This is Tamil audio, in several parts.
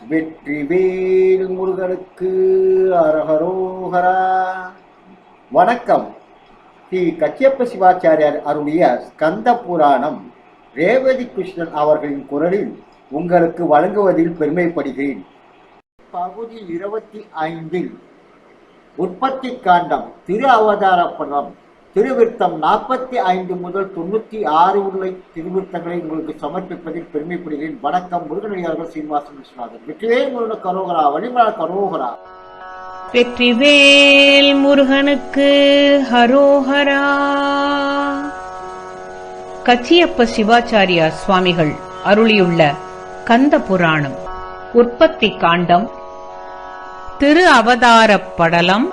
வெற்றிவேல் முருகனுக்கு அரஹரோஹரா. வணக்கம். ஸ்ரீ கச்சியப்ப சிவாச்சாரியார் அருளிய ஸ்கந்த புராணம் ரேவதி கிருஷ்ணன் அவர்களின் குரலில் உங்களுக்கு வழங்குவதில் பெருமைப்படுகிறேன். பகுதி இருபத்தி ஐந்தில் உற்பத்தி காண்டம் திரு அவதார படம் திருவிருத்தம் நாற்பத்தி ஐந்து முதல் தொண்ணூற்றி ஆறு உள்ள திருவிருத்தங்களை உங்களுக்கு சமர்ப்பிப்பதில் பெருமைப்படுகிறேன். வணக்கம் முருகனடியார்கள் சீனிவாசன் விஸ்வநாதன் வெற்றிவேல் முருகன் கரோகரா வழிமலா கரோகரா. வெற்றிவேல் முருகனுக்கு ஹரோஹரா. கச்சியப்ப சிவாச்சாரியார் சுவாமிகள் அருளியுள்ள கந்த புராணம் உற்பத்தி காண்டம் திரு அவதாரப் படலம்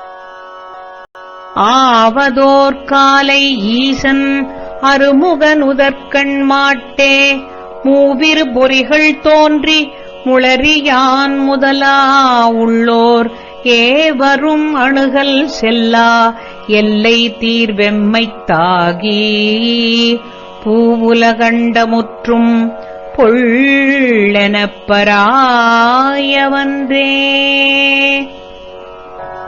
ஆவதோர் காலை ஈசன் அருமுகனுதற்கண் மாட்டே. மூவிரு பொறிகள் தோன்றி முளறியான் முதலா உள்ளோர். ஏவரும் அணுகல் செல்லா எல்லை தீர்வெம்மைத்தாகி பூவுலகண்டமுற்றும் பொள்ளெனப் பராயவன்றே.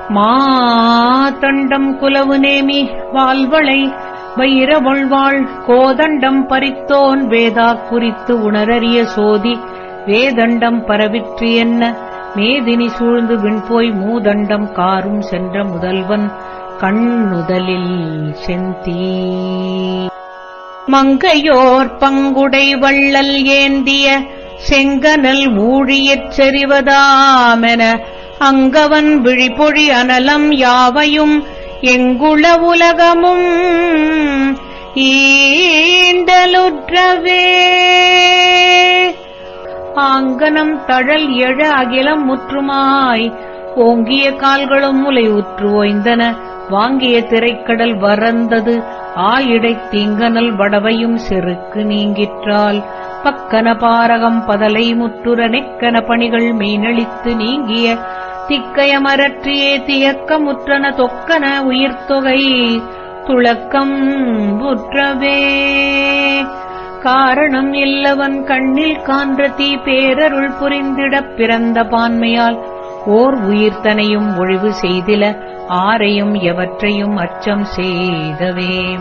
மாதண்டம் குலவு நேமி வாழ்வளை வைரவள்வாள் கோதண்டம் பறித்தோன் வேதா குறித்து உணரறிய சோதி வேதண்டம் பரவிற்று என்ன? மேதினி சூழ்ந்து விண்போய் மூதண்டம் காரும் சென்ற முதல்வன் கண்ணுதலில் செந்தீ. மங்கையோர் பங்குடை வள்ளல் ஏந்திய செங்கனல் ஊழியச் செறிவதாமென அங்கவன் விழிப்பொழி அனலம் யாவையும் எங்குள உலகமும் ஈண்டலுற்றவே. ஆங்கனம் தழல் எழ அகிலம் முற்றுமாய். ஓங்கிய கால்களும் முலை உற்று ஓய்ந்தன. வாங்கிய திரைக்கடல் வறந்தது. ஆயிடை தீங்கனல் வடவையும் செருக்கு நீங்கிற்றால். பக்கன பாரகம் பதலை முற்றுர நெக்கன பணிகள் மீனழித்து நீங்கிய திக்கயமரற்றியே தியக்கமுற்றன தொக்கன உயிர்த்தொகை துளக்கம் புற்றவே. காரணம் இல்லவன் கண்ணில் கான்ற தீ பேரருள் புரிந்திடப் பிறந்த பான்மையால் ஓர் உயிர்த்தனையும் ஒழிவு செய்தில ஆரையும் எவற்றையும் அச்சம் செய்தவே.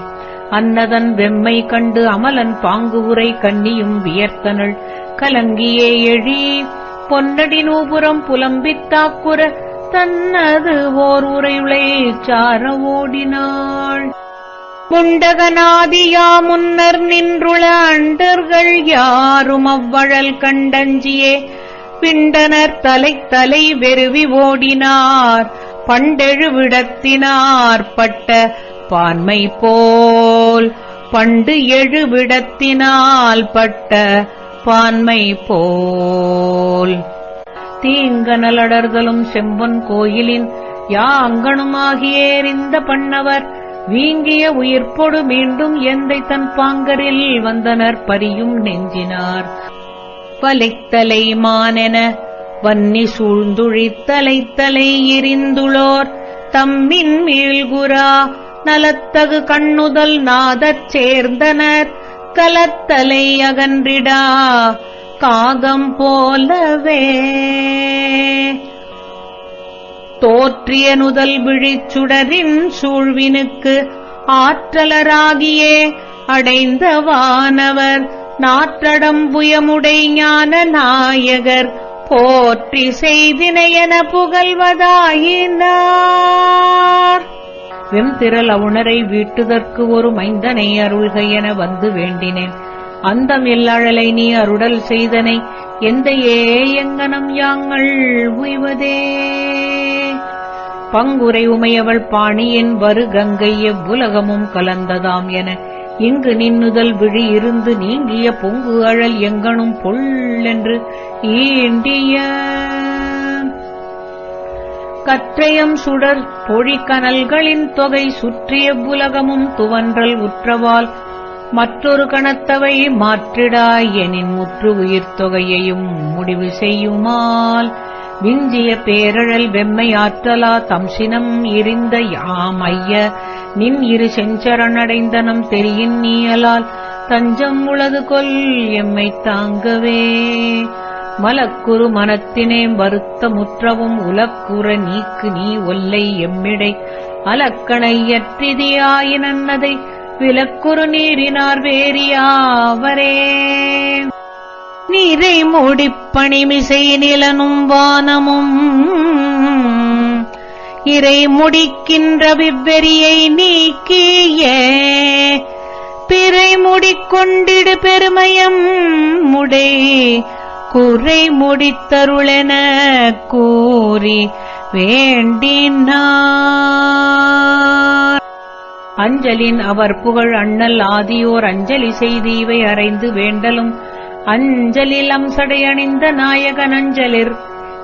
அன்னதன் வெம்மை கண்டு அமலன் பாங்கு உரை கன்னியும் வியர்த்தனள். கலங்கியே எழி பொன்னடி நூபுரம் புலம்பித் தாக்குற தன்னது ஓர் உரையுளை சார ஓடினாள். முண்டகநாதியா முன்னர் நின்றுள அண்டர்கள் யாரும் அவ்வழல் கண்டஞ்சியே. பிண்டனர் தலை தலை வெறுவி ஓடினார். பண்டெழுவிடத்தினார் பட்ட பான்மை போல். பண்டு எழுவிடத்தினால் பட்ட பான்மை போல். தீங்கனலடர்களும் செம்பொன் கோயிலின் யா அங்கனுமாகியேறிந்த பண்ணவர். வீங்கிய உயிர்ப்பொடு மீண்டும் எந்தை தன் பாங்கரில் வந்தனர் பரியும் நெஞ்சினார். வலைத்தலை மானென வன்னி சூழ்ந்துழித்தலைத்தலை எரிந்துளோர். தம்மின் மீள்குரா நலத்தகு கண்ணுதல் நாதச் சேர்ந்தனர். கலத்தலை அகன்றிடா. காகம் போலவே. தோற்றிய நுதல் விழிச்சுடரின் சூழ்வினுக்கு ஆற்றலராகியே. அடைந்த வானவர் நாற்றடம்புயமுடை ஞான நாயகர் போற்றி செய்தினையென புகழ்வதாயினார். வெம்திரள் அவுணரை வீட்டுதற்கு ஒரு மைந்தனை அருள்க என வந்து வேண்டினேன். அந்தம் எல்லழலை நீ அருடல் செய்தனை எந்தையே எங்கனம் யாங்கள் உய்வதே? பங்குரை உமையவள் பாணியின் வரு கங்கை எவ்வுலகமும் கலந்ததாம் என இங்கு நின்னுதல் விழி இருந்து நீங்கிய பொங்கு அழல் எங்கனும் பொள்ளென்று ஈண்டிய கற்றையம் சுடர் பொழிக்கனல்களின் தொகை சுற்றிய புலகமும் துவன்றல் உற்றவால் மற்றொரு கணத்தவை மாற்றிடாய் எனின் முற்று உயிர் தொகையையும் முடிவு செய்யுமால். விஞ்சிய பேரழல் வெம்மை ஆற்றலா தம்சினம் இருந்த யாம் ஐய. நின் இரு செஞ்சரணடைந்தனம் தெரியின் நீயலால். தஞ்சம் உளது கொல் எம்மை தாங்கவே. மலக்குறு மனத்தினே வருத்த முற்றவும் உலக்குற நீக்கு நீ ஒல்லை எம்மிடை. அலக்கணையற்றிதியாயினன்னதை விலக்குறு நீரினார் வேறியாவரே நீரை முடிப்பணிமிசை நிலனும் வானமும். இறை முடிக்கின்ற விவ்வெறியை நீக்கிய. பிறை முடிக்கொண்டிடு பெருமயம் முடை. குறை முடித்தருளென கூறி வேண்டினார். அஞ்சலின் அவர் புகழ் அண்ணல் ஆதியோர் அஞ்சலி செய்து இவை அறைந்து வேண்டலும். அஞ்சலில் அம்சடையணிந்த நாயகன் அஞ்சலிர்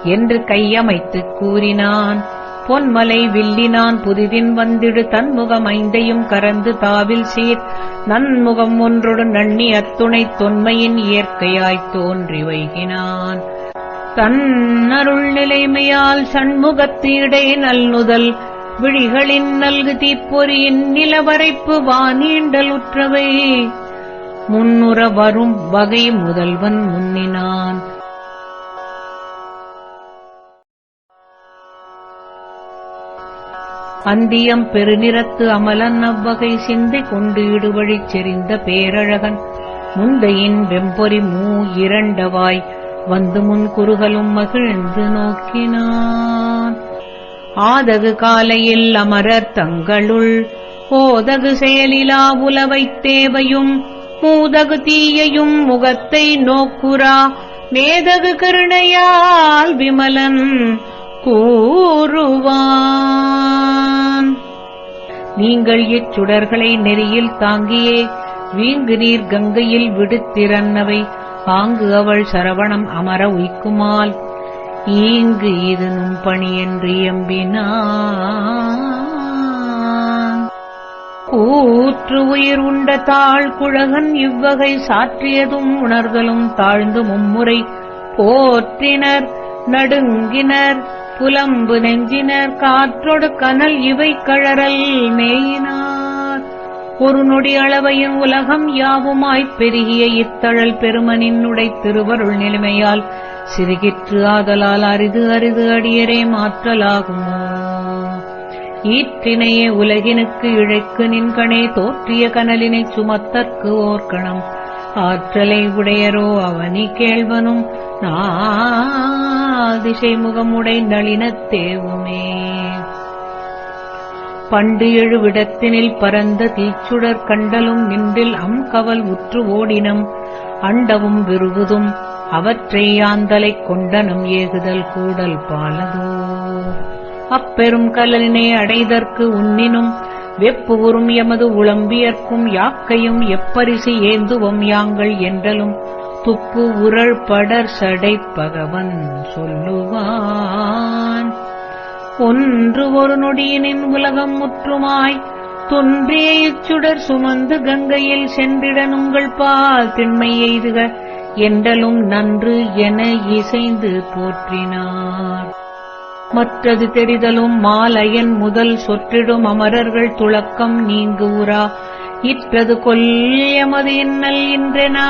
என்று கையமைத்துக் கூறினான். பொன்மலை வில்லினான் புதிதின் வந்திடு தன்முகம் ஐந்தையும் கரந்து தாவில் சீர் நன்முகம் ஒன்றொடு நன்னி அத்துணை தொன்மையின் இயற்கையாய்த் தோன்றி வைகினான். தன்னருள் நிலைமையால் சண்முகத்து இடை நல்நுதல். விழிகளின் நல்கு தீப்பொறியின் நிலவரைப்பு வானீண்டல் உற்றவை. முன்னுற வரும் வகை முதல்வன் முன்னினான். அந்தியம் பெருநிறத்து அமலன் அவ்வகை சிந்தை கொண்டு இடுவழிச் செறிந்த பேரழகன். முந்தையின் வெம்பொறி மூ இரண்டவாய் வந்து முன் குறுகலும் மகிழ்ந்து நோக்கினான். ஆதகு காலையில் அமரர் தங்களுள் ஓதகு செயலிலா உலவைத் தேவையும் மூதகு தீயையும் முகத்தை நோக்குரா மேதகு கருணையால் விமலன். கூறுவான். நீங்கள் இச்சுடர்களை நெறியில் தாங்கியே வீங்கு நீர் கங்கையில் விடுத்திறன்னவை ஆங்கு அவள் சரவணம் அமர உய்க்குமால். ஈங்கு இது நும் பணி என்று எம்பினான். கூற்று உயிர் உண்ட தாழ் குழகன் இவ்வகை சாற்றியதும் உணர்தலும் தாழ்ந்து மும்முறை போற்றினர் நடுங்கினர். புலம்பு நெஞ்சினர் காற்றொடு கனல் இவை கழறல் மேயினார். ஒரு நொடி அளவையின் உலகம் யாவுமாய்ப் பெருகிய இத்தழல் பெருமனின்னுடை திருவருள் நிலைமையால் சிறுகிற்று ஆதலால் அரிது அரிது அடியரே மாற்றலாகுமோ? ஈற்றினையே உலகினுக்கு இழைக்கு நின்கணே தோற்றிய கனலினைச் சுமத்தற்கு ஓர்கணம் ஆற்றலை உடையரோ அவனி கேள்வனும் அதிசை முகமுடை நளினத் தேவுமே பண்டு எழுவிடத்தினில் பரந்த தீச்சுடர் கண்டலும் நின்றில் அம்கவல் உற்று ஓடினம். அண்டவும் விருவுதும் அவற்றை ஆந்தலைக் கொண்டனும் ஏகுதல் கூடல் பாலதோ. அப்பெரும் கலலினை அடைதற்கு உன்னினும் வெப்பு உறும் எமது உளம்பியற்கும் யாக்கையும் எப்பரிசு ஏந்துவம் யாங்கள் என்றலும் துப்பு உரள் படர் சடைப் பகவன் சொல்லுவான். ஒன்று ஒரு நொடியினின் உலகம் முற்றுமாய் தொன்றே இச்சுடர் சுமந்து கங்கையில் சென்றிடன் உங்கள் பால் திண்மை எய்துக என்றலும் நன்று என இசைந்து போற்றினார். மற்றது தெரிதலும் மாலையன் முதல் சொற்றிடும் அமரர்கள் துளக்கம் நீங்கு உரா இற்றது கொல்யமது இன்னல் இன்றெனா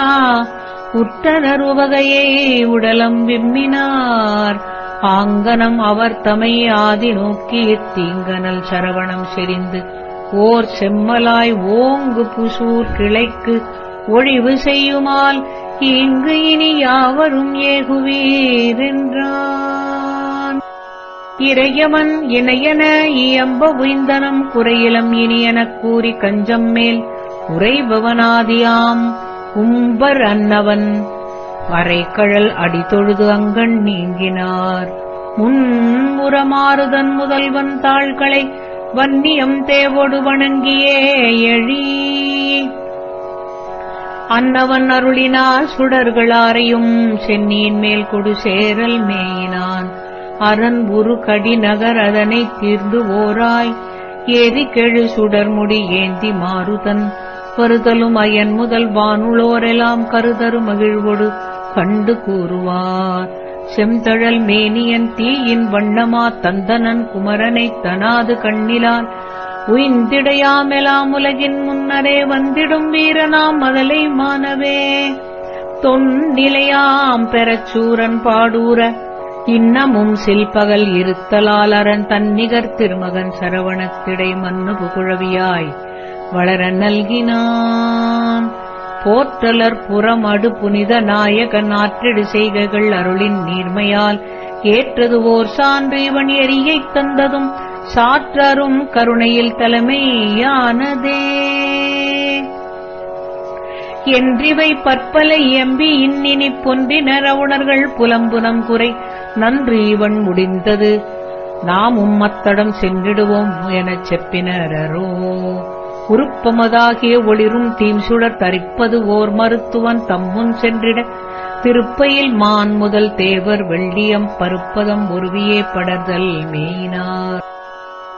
உற்றனர் உடலம் விம்மினார். ஆங்கனம் அவர் தமை ஆதி நோக்கி தீங்கனல் சரவணம் செறிந்து ஓர் செம்மலாய் ஓங்கு புசூர் கிளைக்கு ஒழிவு செய்யுமால் இங்கு இனி யாவரும் ஏகுவீரென்றான். இறையவன் இணையன இயம்ப உய்ந்தனம் குறையிலம் இனியெனக் கூறி கஞ்சம் மேல் உறைபவனாதியாம். உம்பர் அன்னவன். வரைக்கழல் அடிதொழுது அங்கண் நீங்கினார். முன்முறமாறுதன் முதல்வன் தாள்களை வன்னியம் தேவோடு வணங்கியே எழி. அன்னவன் அருளினார் சுடர்களாரையும் சென்னியின் மேல் கொடு சேரல் மேயினான். அரண் உரு கடி நகர் அதனை தீர்ந்து ஓராய். ஏறி கெழு சுடர்முடி ஏந்தி மாறுதன் வருதலும் அயன் முதல் வானுளோரெல்லாம் கருதரு மகிழ்வொடு கண்டு கூறுவார். செம்தழல் மேனியன் தீயின் வண்ணமா தந்தனன் குமரனைத் தனாது கண்ணிலான். உயிந்திடையாமெலாம் உலகின் முன்னரே வந்திடும் வீரனாம் மதலை மானவே தொன்னிலையாம் பெறச்சூரன் பாடூர இன்னமும் சில்பகல் இருத்தலால் அரண் தன்னிகர் திருமகன் சரவணத்திடை மன்னு புகுழவியாய் வளர நல்கினான். போற்றலர் புறமடு புனித நாயகன் ஆற்றிடு செய்கைகள் அருளின் நீர்மையால் ஏற்றது ஓர் சான்று இவன் எரியைத் தந்ததும் சாற்றரும் கருணையில் தலைமையானதே. என்றிவை பற்பல எம்பி இன்னினி பொன்றினர் அவுணர்கள் புலம்புனம் குறை நன்று இவன் முடிந்தது. நாமும் மத்தடம் சென்றிடுவோம் எனச் செப்பினரோ உருப்பமதாகிய ஒளிரும் தீம்சுடர் தரிப்பது ஓர் மருத்துவன் தம்முன் சென்றிட. திருப்பையில் மான் முதல் தேவர் வெள்ளியம் பருப்பதம் உருவியே படர்தல் மேயினார்.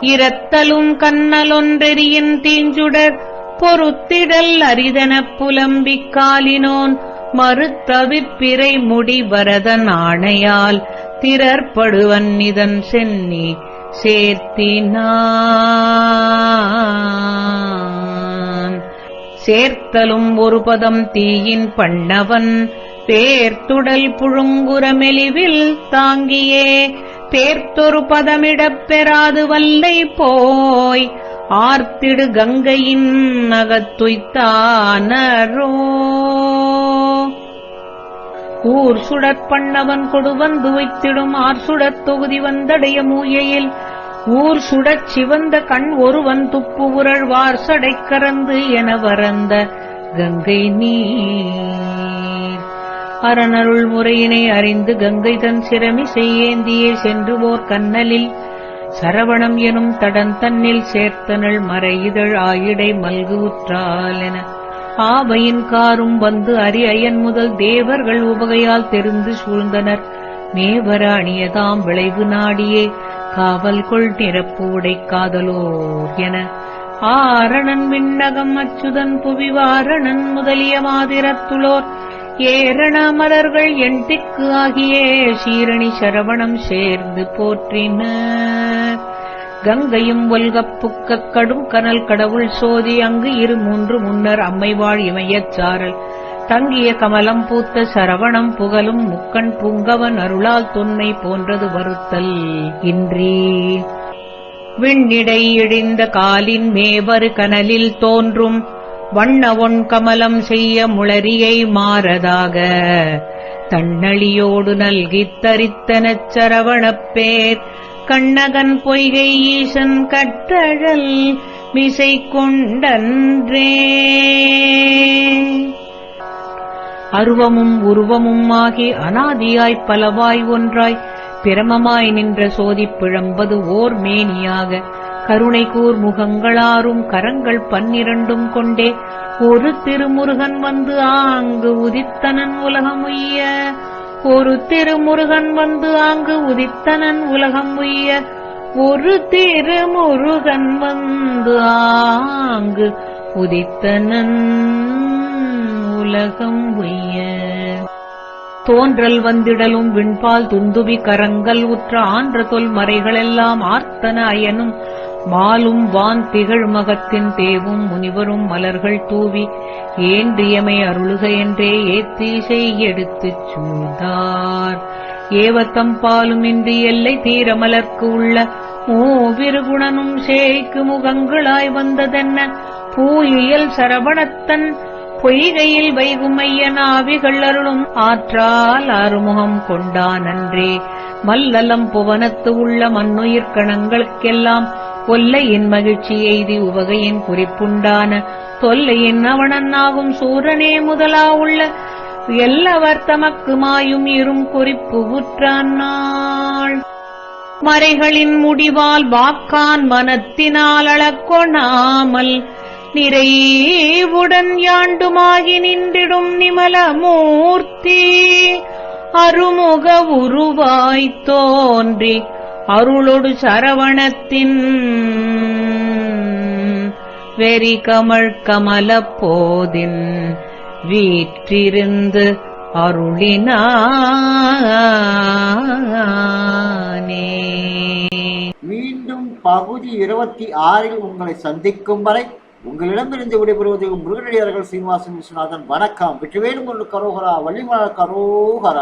இரத்தலும் கண்ணலொன்றெறியின் தீஞ்சுடர் பொறுத்திடல் அரிதனப் புலம்பிக்காலினோன் மறுத்தவிப்பிறை முடி வரதன் ஆணையால் திறற்படுவன் இதன் சென்னி சேர்த்தினான் சேர்த்தலும் ஒரு பதம் தீயின் பண்ணவன். பேர்த்துடல் புழுங்குற மெலிவில் தாங்கியே. பேர்த்தொரு பதமிடப் பெறாது வல்லை போய். ஆர்த்திடு கங்கையின் நகத்துய்த்தானரோ ஊர் சுடற் பண்ணவன் கொடுவந்து வைத்திடும் ஆர் சுடத் தொகுதி வந்தடைய மூயையில் ஊர் சுடச் சிவந்த கண் ஒருவன் துப்பு உரழ்வார் சடை கறந்து என வரந்த கங்கை நீர். அரணருள் முறையினை அறிந்து கங்கை தன் சிரமி செய்யேந்தியே சென்று ஓர் கண்ணலில். சரவணம் எனும் தடன் தன்னில் சேர்த்தனள் மறையிதழ் ஆயிடை மல்கு உற்றால் என. ஆவையின் காரும் வந்து அரி அயன் முதல் தேவர்கள் உபகையால் தெரிந்து சூழ்ந்தனர். மேவர அணியதாம் விளைவு நாடியே. காவல் கொள் நிரப்பு உடை காதலோர் என. ஆரணன் விண்ணகம் அச்சுதன் புவிவாரணன் முதலிய மாதிரத்துளோர். ஏரண மலர்கள் எண்திக்கு ஆகியே சீரணி சரவணம் சேர்ந்து போற்றின கங்கையும் ஒல்கப் புக்கக் கடும் கனல் கடவுள் சோதி அங்கு இரு மூன்று முன்னர் அம்மைவாழ் இமையச் சாரல். தங்கிய கமலம் பூத்த சரவணம் புகழும் முக்கண் புங்கவன் அருளால் தொன்மை போன்றது வருத்தல் இன்றி. விண்ணிடை காலின் மேவரு கனலில் தோன்றும் வண்ண ஒன் கமலம் செய்ய முளரியை மாறதாக. தன்னழியோடு நல்கித் தரித்தனச் சரவணப் பேர் கண்ணகன் பொய்கை ஈசன் கட்டழல் மிசை கொண்டன்றே. அருவமும் உருவமும் ஆகி அனாதியாய்ப் பலவாய் ஒன்றாய் பிரமமாய் நின்ற சோதிப்பிழம்பது ஓர் மேனியாக. கருணை கூர் முகங்களாரும் கரங்கள் பன்னிரண்டும் கொண்டே ஒரு திருமுருகன் வந்து ஆங்கு உதித்தனன் உலகம் உய்ய ஒரு திருமுருகன் வந்து ஆங்கு உதித்தனன் உலகம் உய்ய ஒரு திருமுருகன் வந்து ஆங்கு உதித்தனன் உலகம் உய்ய தோன்றல் வந்திடலும் விண்பால் துந்துவி கரங்கள் உற்ற ஆன்ற தொல் மறைகளெல்லாம் ஆர்த்தன அயனும் மாலும் வான் திகழ் மகத்தின் தேவும் முனிவரும் மலர்கள் தூவி ஏன்றியமை அருளுக என்றே ஏத்தீசை எடுத்துச் சூழ்ந்தார். ஏவத்தம் பாலும் இன்றி எல்லை தீரமலர்க்கு உள்ள மூவிருகுணனும் சேய்க்கு முகங்களாய் வந்ததென்ன? பூயியல் சரவணத்தன் பொய்கையில் வைகுமையன் ஆவிகள் அருளும் ஆற்றால் அருமுகம் கொண்டானன்றே மல்லலம் புவனத்து உள்ள மண்ணுயிர் கணங்களுக்கெல்லாம் கொல்லையின் மகிழ்ச்சி எய்தி உவகையின் குறிப்புண்டான. தொல்லையின் அவனன்னாகும் சூரனே முதலா உள்ள எல்லவர் தமக்கு மாயும் இரும் குறிப்பு உற்றான் நாள் மறைகளின் முடிவால் வாக்கான் மனத்தினால் அளக்கொணாமல் நிறைவுடன் யாண்டுமாகி நின்றிடும் நிமலமூர்த்தி அருமுக உருவாய்த் தோன்றி அருளொடு சரவணத்தின் வெறி கமழ் கமலப் வீற்றிருந்து அருளினானே. மீண்டும் பகுதி இருபத்தி ஆறில் உங்களை சந்திக்கும் வரை உங்களிடமிருந்து விடைபெறுவது முருகனடியார்கள் சீனிவாசன் விஸ்வநாதன். வணக்கம். வெற்றிவேலும் ஒன்று கரோகரா வள்ளிமலர் கரோகரா.